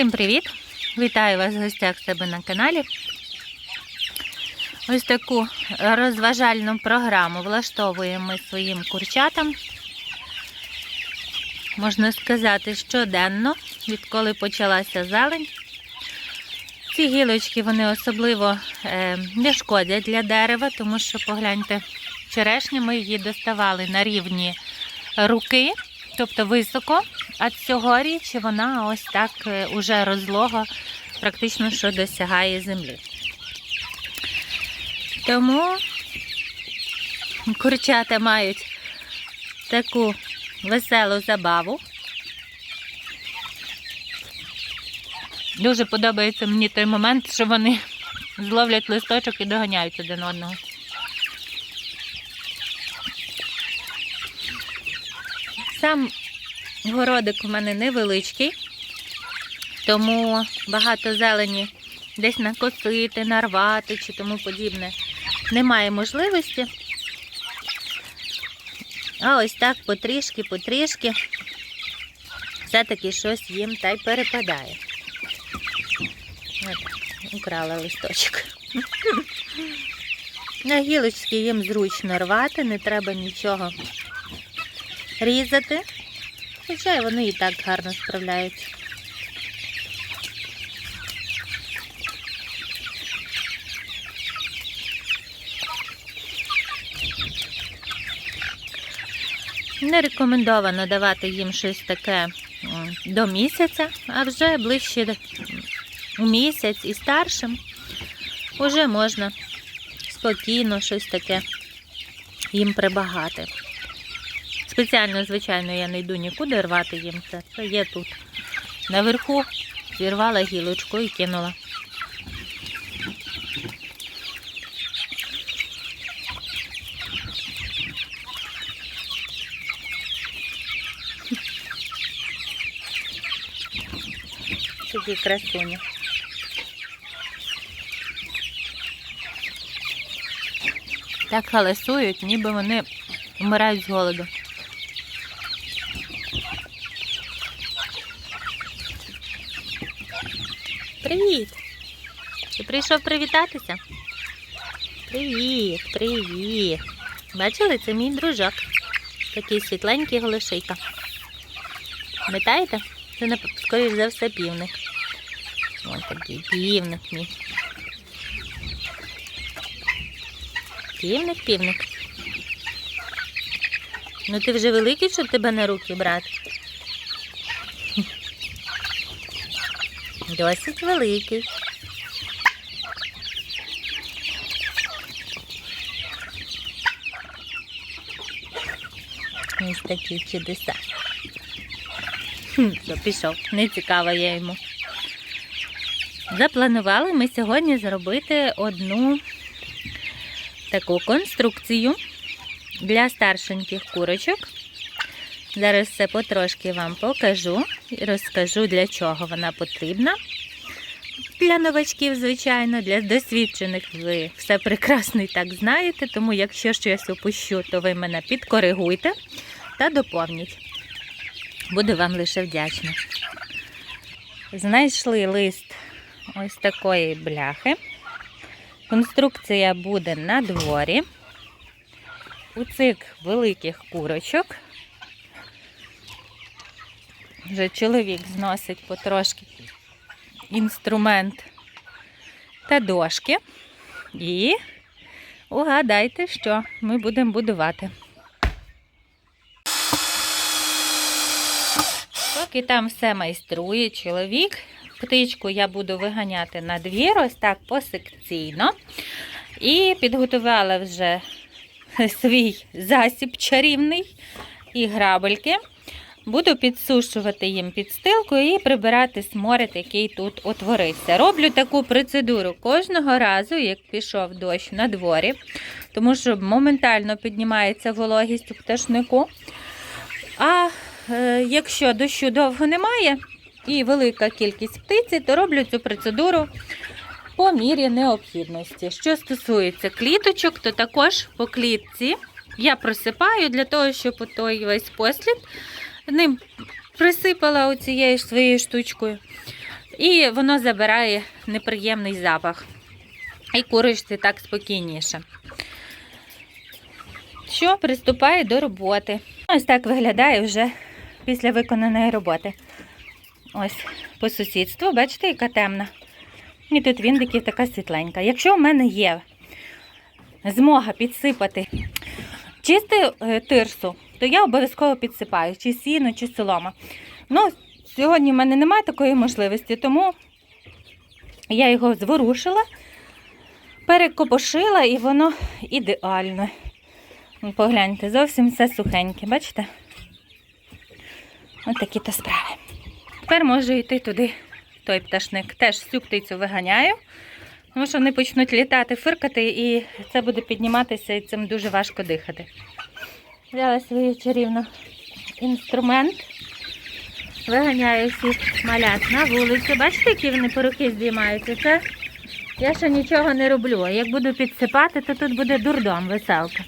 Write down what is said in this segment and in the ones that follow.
Всім привіт! Вітаю вас в гостях в себе на каналі. Ось таку розважальну програму влаштовуємо ми своїм курчатам. Можна сказати, щоденно, відколи почалася зелень. Ці гілочки вони особливо е, не шкодять для дерева, тому що погляньте, черешню ми її доставали на рівні руки, тобто високо, а цьогоріч вона ось так е, уже розлого, практично що досягає землі. Тому курчата мають таку веселу забаву. Дуже подобається мені той момент, що вони зловлять листочок і доганяють один одного. Сам городик у мене невеличкий, тому багато зелені десь накосити, нарвати чи тому подібне немає можливості. А ось так потрішки, потрішки все-таки щось їм та й перепадає. От, украла листочок. На гілочки їм зручно рвати, не треба нічого різати. Хоча вони і так гарно справляються. Не рекомендовано давати їм щось таке до місяця, а вже ближче у місяць і старшим вже можна спокійно щось таке їм прибагати. Спеціально, звичайно, я не йду нікуди рвати їм це. Це є тут. Наверху зірвала гілочку і кинула. Такі красуні. Так галасують, ніби вони вмирають з голоду. Привіт! Ти прийшов привітатися? Привіт, привіт. Бачили, це мій дружок. Такий світленький голошийка. Пам'ятаєте? Це, скоріш за все, півник. Ось такий півник мій. Півник, півник. Ну ти вже великий, щоб тебе на руки брати. Досить великий. Ось такі чудеса. Хм, пішов. Не цікаво я йому. Запланували ми сьогодні зробити одну таку конструкцію для старшеньких курочок. Зараз все потрошки вам покажу і розкажу, для чого вона потрібна. Для новачків, звичайно, для досвідчених ви все прекрасно і так знаєте, тому якщо щось опущу, то ви мене підкоригуйте та доповніть. Буду вам лише вдячна. Знайшли лист ось такої бляхи. Конструкція буде на дворі. У цих великих курочок. Вже чоловік зносить потрошки інструмент та дошки. І угадайте, що ми будемо будувати. Поки там все майструє чоловік, птичку я буду виганяти на двір, ось так посекційно. І підготувала вже свій засіб чарівний і грабельки. Буду підсушувати їм підстилку і прибирати сморід, який тут утворився. Роблю таку процедуру кожного разу, як пішов дощ на дворі, тому що моментально піднімається вологість у пташнику. А е, якщо дощу довго немає і велика кількість птиці, то роблю цю процедуру по мірі необхідності. Що стосується кліточок, то також по клітці я просипаю для того, щоб той весь послід ним присипала оцією своєю штучкою. І воно забирає неприємний запах. І курочці так спокійніше. Що, приступаю до роботи. Ось так виглядає вже після виконаної роботи. Ось по сусідству, бачите, яка темна. І тут віндиків така світленька. Якщо в мене є змога підсипати чисти е, тирсу, то я обов'язково підсипаю чи сіно, чи солома. Ну, сьогодні в мене немає такої можливості, тому я його зворушила, перекопошила і воно ідеально. Погляньте, зовсім все сухеньке, бачите? Ось такі то справи. Тепер можу йти туди, той пташник. Теж всю птицю виганяю, тому що вони почнуть літати, фиркати, і це буде підніматися, і цим дуже важко дихати. Взяла свій чарівно інструмент. Виганяю всіх малят на вулицю. Бачите, які вони порухи здіймаються? Це я ще нічого не роблю. Як буду підсипати, то тут буде дурдом, веселка.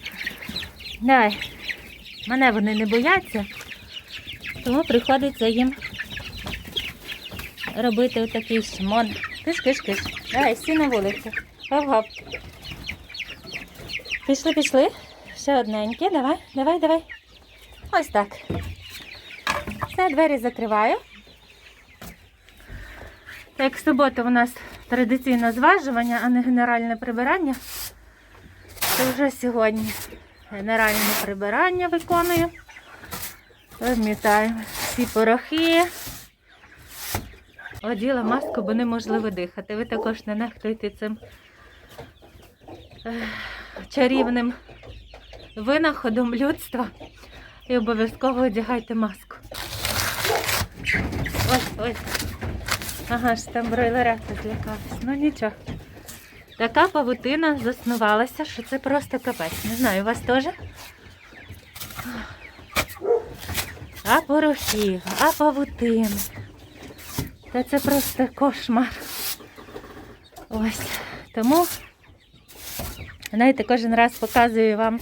Давай. Мене вони не бояться, тому приходиться їм робити отакий шмон. Киш, киш, киш. Давай, всі на вулицю. Гоп-гоп. Пішли, пішли. Ще одненьке. Давай, давай, давай. Ось так. Все, двері закриваю. Так як в суботу у нас традиційне зважування, а не генеральне прибирання, то вже сьогодні генеральне прибирання виконую. Вмітаємо всі порохи. Оділа маску, бо неможливо дихати. Ви також не нехтуйте цим ех, чарівним винаходом людства і обов'язково одягайте маску. Ось, ось. Ага ж там бройлерята злякались. Ну нічого. Така павутина заснувалася, що це просто капець. Не знаю, у вас теж? А порохів, а павутин. Та це просто кошмар. Ось. Тому, знаєте, кожен раз показую вам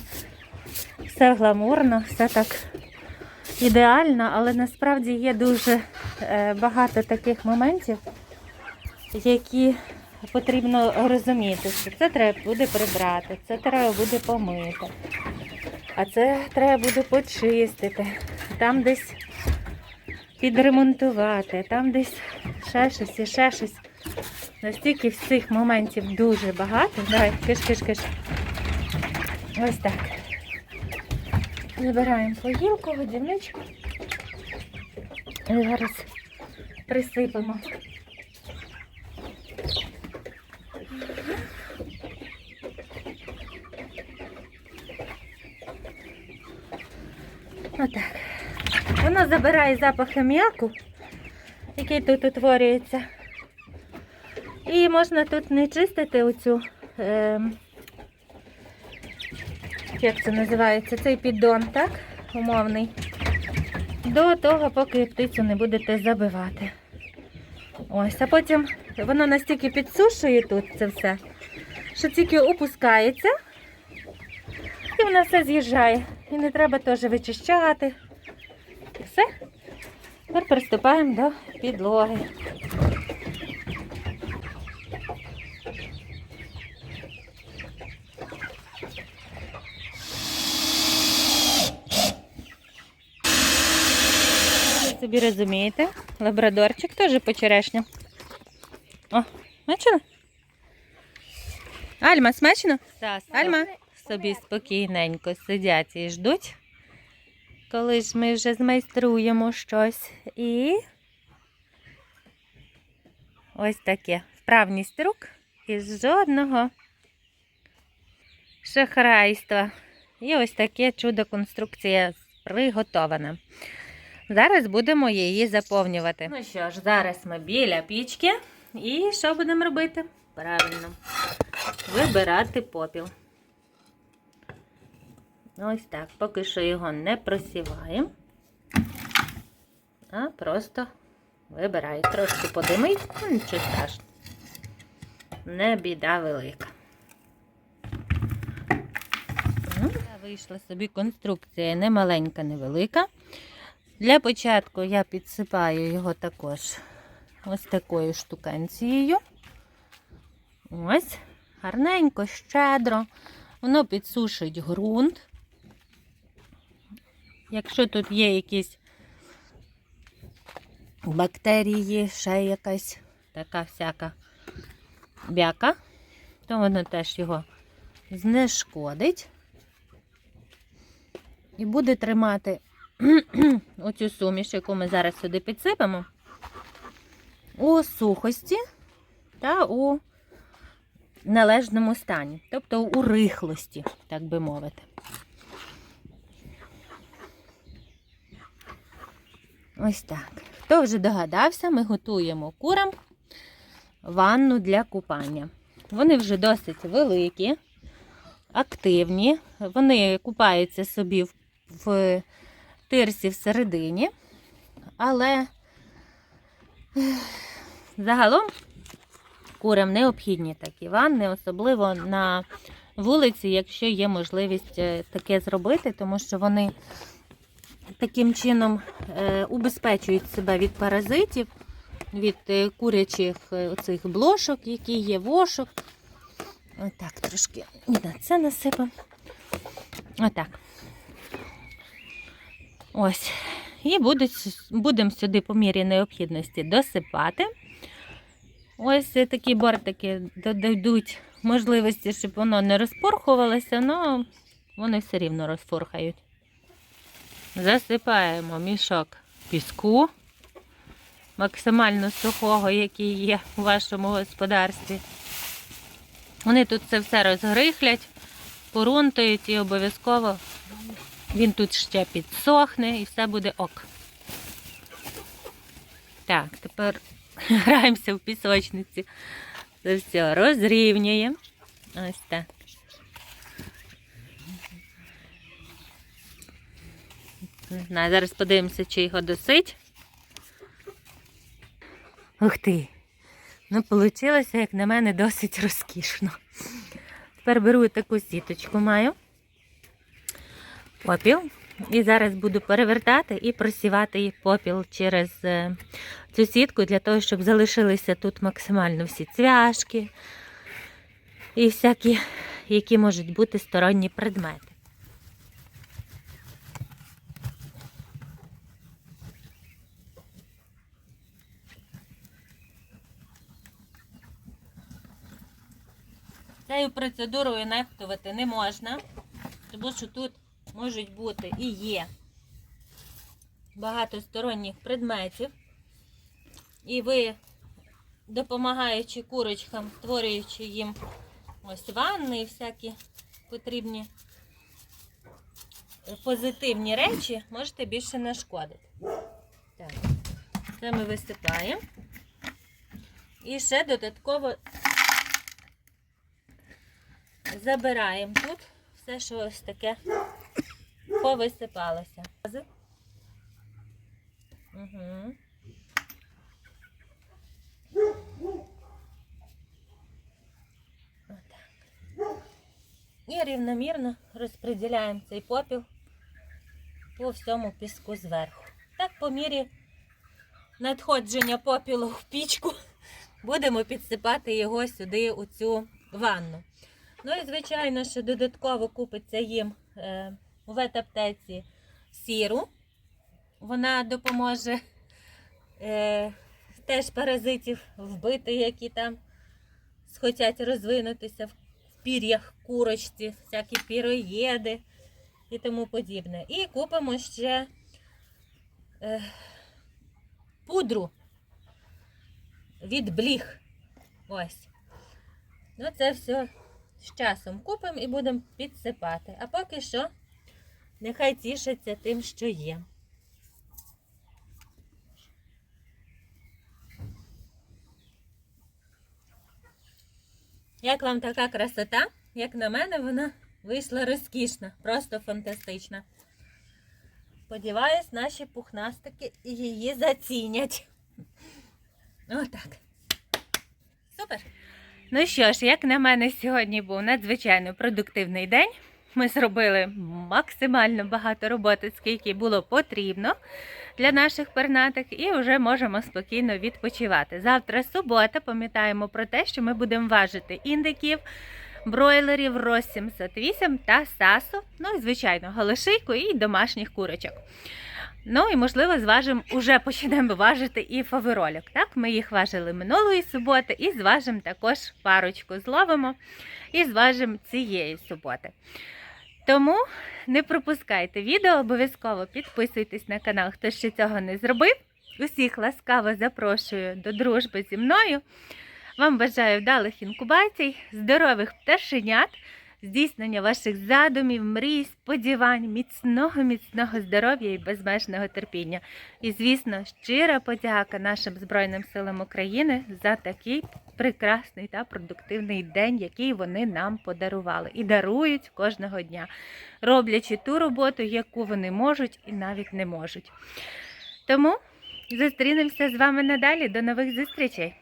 все гламурно, все так ідеально, але насправді є дуже е, багато таких моментів, які потрібно розуміти, що це треба буде прибрати, це треба буде помити, а це треба буде почистити, там десь підремонтувати, там десь ще щось і ще щось. Настільки всіх моментів дуже багато. Давай, киш, киш, киш. Ось так. Забираємо погілку, годівничку. І зараз присипемо. Отак. Воно забирає запах аміаку, який тут утворюється. І можна тут не чистити оцю, е, як це називається, цей піддон, так? Умовний. До того, поки птицю не будете забивати. Ось, а потім воно настільки підсушує тут це все, що тільки опускається і воно все з'їжджає. І не треба теж вичищати. І все. Тепер приступаємо до підлоги. Ви собі розумієте, лабрадорчик теж почерешня. О, бачили? Альма, смачно? Альма собі спокійненько сидять і ждуть, коли ж ми вже змайструємо щось. І ось таке вправність рук і жодного шахрайства. І ось таке чудо конструкція приготована. Зараз будемо її заповнювати. Ну що ж, зараз ми біля пічки. І що будемо робити? Правильно. Вибирати попіл. Ось так. Поки що його не просіваємо, а просто вибираю. Трошки подимить, ну нічого страшного. Не біда велика. Ну, Вийшла собі конструкція не маленька, не велика. Для початку я підсипаю його також ось такою штукенцією. Ось, гарненько, щедро. Воно підсушить ґрунт. Якщо тут є якісь бактерії, ще якась така всяка бяка, то воно теж його знешкодить і буде тримати оцю суміш, яку ми зараз сюди підсипемо, у сухості та у належному стані, тобто у рихлості, так би мовити. Ось так. Хто вже догадався, ми готуємо курам ванну для купання. Вони вже досить великі, активні. Вони купаються собі в, тирсі всередині, але загалом курам необхідні такі ванни, особливо на вулиці, якщо є можливість е, таке зробити, тому що вони таким чином е, убезпечують себе від паразитів, від е, курячих оцих блошок, які є вошок. Отак трошки на це насипемо. Отак. Ось. І будемо сюди по мірі необхідності досипати. Ось такі бортики додадуть можливості, щоб воно не розпорхувалося, але вони все рівно розпорхають. Засипаємо мішок піску, максимально сухого, який є у вашому господарстві. Вони тут це все розгрихлять, порунтують і обов'язково він тут ще підсохне і все буде ок. Так, тепер граємося в пісочниці. Це все розрівнюємо. Ось так. Не знаю, зараз подивимося, чи його досить. Ух ти! Ну, вийшло, як на мене, досить розкішно. Тепер беру таку сіточку маю. Попіл. І зараз буду перевертати і просівати попіл через е, цю сітку, для того, щоб залишилися тут максимально всі цвяшки і всякі, які можуть бути сторонні предмети. Цією процедурою нехтувати не можна, тому що тут можуть бути і є багато сторонніх предметів. І ви, допомагаючи курочкам, створюючи їм ось ванни і всякі потрібні позитивні речі, можете більше нашкодити. Так, це ми висипаємо. І ще додатково забираємо тут все, що ось таке повисипалося. Угу. І рівномірно розподіляємо цей попіл по всьому піску зверху. Так, по мірі надходження попілу в пічку будемо підсипати його сюди у цю ванну. Ну і, звичайно, що додатково купиться їм у ветаптеці сіру. Вона допоможе е, теж паразитів вбити, які там схотять розвинутися в пір'ях курочці, всякі піроєди і тому подібне. І купимо ще е, пудру від бліг. Ось. Ну, це все з часом купимо і будемо підсипати. А поки що нехай тішаться тим, що є. Як вам така красота? Як на мене, вона вийшла розкішна, просто фантастична. Сподіваюсь, наші пухнастики її зацінять. Отак. Супер! Ну що ж, як на мене, сьогодні був надзвичайно продуктивний день. Ми зробили максимально багато роботи, скільки було потрібно для наших пернатих, і вже можемо спокійно відпочивати. Завтра субота. Пам'ятаємо про те, що ми будемо важити індиків, бройлерів, роз 708 та сасу. Ну і звичайно, голошийку і домашніх курочок. Ну і можливо, зважимо, уже почнемо важити і фаверолік. Так, ми їх важили минулої суботи, і зважимо також парочку зловимо і зважимо цієї суботи. Тому не пропускайте відео, обов'язково підписуйтесь на канал, хто ще цього не зробив. Усіх ласкаво запрошую до дружби зі мною. Вам бажаю вдалих інкубацій, здорових пташенят, здійснення ваших задумів, мрій, сподівань, міцного, міцного здоров'я і безмежного терпіння. І, звісно, щира подяка нашим Збройним силам України за такий прекрасний та продуктивний день, який вони нам подарували і дарують кожного дня, роблячи ту роботу, яку вони можуть і навіть не можуть. Тому зустрінемося з вами надалі. До нових зустрічей!